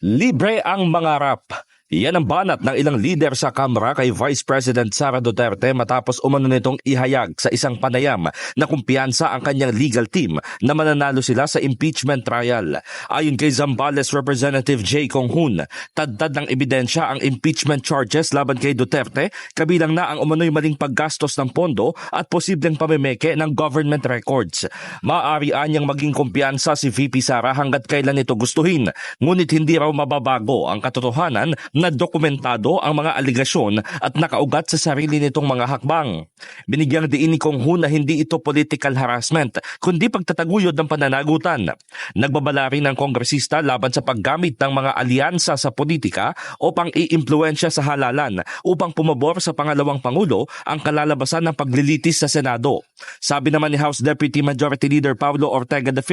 Libre ang mangarap. Yan ang banat ng ilang leader sa Kamara kay Vice President Sara Duterte matapos umano nitong ihayag sa isang panayam na kumpiyansa ang kanyang legal team na mananalo sila sa impeachment trial. Ayon kay Zambales Representative Jay Konghoon, tadtad ng ebidensya ang impeachment charges laban kay Duterte, kabilang na ang umano'y maling paggastos ng pondo at posibleng pamemeke ng government records. Maaari anyang maging kumpiyansa si VP Sara hanggat kailan ito gustuhin, ngunit hindi raw mababago ang katotohanan na dokumentado ang mga aligasyon at nakaugat sa sarili nitong mga hakbang. Binigyang diin ni Kong Hu na hindi ito political harassment, kundi pagtataguyod ng pananagutan. Nagbabala rin ng kongresista laban sa paggamit ng mga alyansa sa politika o pang-iimpluensya sa halalan upang pumabor sa pangalawang pangulo ang kalalabasan ng paglilitis sa Senado. Sabi naman ni House Deputy Majority Leader Paulo Ortega V,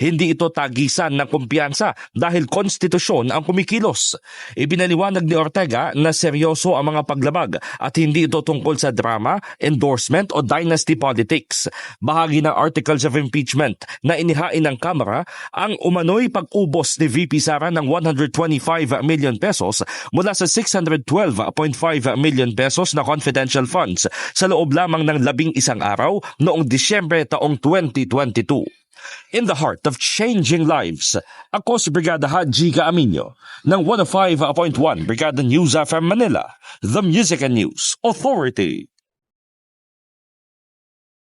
hindi ito tagisan ng kumpiyansa dahil konstitusyon ang kumikilos. Ibinaliwanag ni Ortega na seryoso ang mga paglabag at hindi ito tungkol sa drama, endorsement o dynasty politics. Bahagi ng articles of impeachment na inihain ng Kamara ang umano'y pag-ubos ni VP Sara ng 125 million pesos mula sa 612.5 million pesos na confidential funds sa loob lamang ng labing isang araw noong Disyembre taong 2022. In the heart of changing lives, ako si Brigada Haji Aminyo ng 105.1 Brigada News FM Manila, the Music and News Authority.